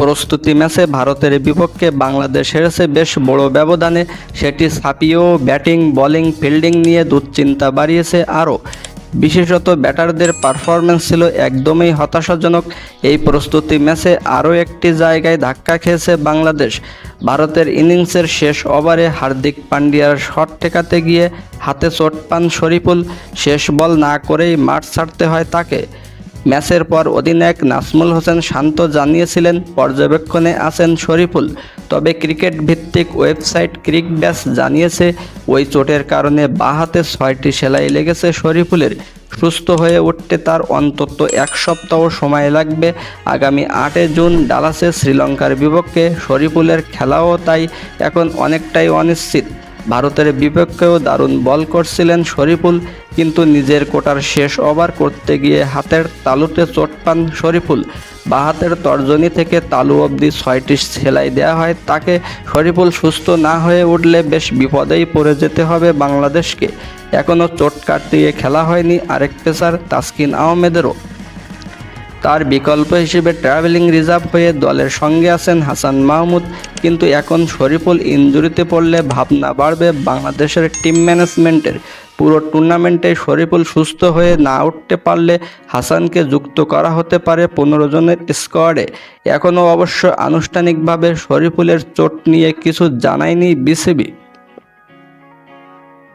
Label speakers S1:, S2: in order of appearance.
S1: প্রস্তুতি ম্যাচে ভারতের বিপক্ষে বাংলাদেশ হেরেছে বেশ বড় ব্যবধানে। সেটি ছাপিয়েও ব্যাটিং, বোলিং, ফিল্ডিং নিয়ে দুশ্চিন্তা বাড়িয়েছে আরও। বিশেষত ব্যাটারদের পারফরম্যান্স ছিল একদমই হতাশাজনক। এই প্রস্তুতি ম্যাচে আরও একটি জায়গায় ধাক্কা খেয়েছে বাংলাদেশ। ভারতের ইনিংসের শেষ ওভারে হার্দিক পান্ডিয়ার শট ঠেকাতে গিয়ে হাতে চোট পান শরীফুল। শেষ বল না করেই মাঠ ছাড়তে হয় তাকে। ম্যাচের পর অধিনায়ক নাসমুল হোসেন শান্ত জানিয়েছিলেন, পর্যবেক্ষণে আছেন শরীফুল। তবে ক্রিকেট ভিত্তিক ওয়েবসাইট ক্রিক ব্যাস জানিয়েছে, ওই চোটের কারণে বাঁ হাতে ছয়টি সেলাই লেগেছে শরীফুলের। সুস্থ হয়ে উঠতে তার অন্তত এক সপ্তাহ সময় লাগবে। আগামী আটে জুন ডালাসে শ্রীলঙ্কার বিপক্ষে শরীফুলের খেলাও তাই এখন অনেকটাই অনিশ্চিত। ভারতের বিপক্ষেও দারুণ বল করছিলেন শরীফুল, কিন্তু নিজের কোটার শেষ ওভার করতে গিয়ে হাতের তালুতে চোট পান শরীফুল। বা হাতের তর্জনী থেকে তালু অবধি ছয়টি সেলাই দেওয়া হয়। তাকে শরীফুল সুস্থ না হয়ে উঠলে বেশ বিপদেই পড়ে যেতে হবে বাংলাদেশকে। এখনও চোট কাটিয়ে খেলা হয়নি আরেক পেসার তাসকিন আহমেদেরও। তার বিকল্প হিসেবে ট্রাভেলিং রিজার্ভ হয়ে দলের সঙ্গে আছেন হাসান মাহমুদ। কিন্তু এখন শরীফুল ইনজুরিতে পড়লে ভাবনা বাড়বে বাংলাদেশের টিম ম্যানেজমেন্টের পুরো টুর্নামেন্টে শরীফুল সুস্থ হয়ে না উঠতে পারলে হাসানকে যুক্ত করা হতে পারে পনেরো জনের স্কোয়াডে এখনও অবশ্য আনুষ্ঠানিকভাবে শরীফুলের চোট নিয়ে কিছু জানায়নি বিসিবি।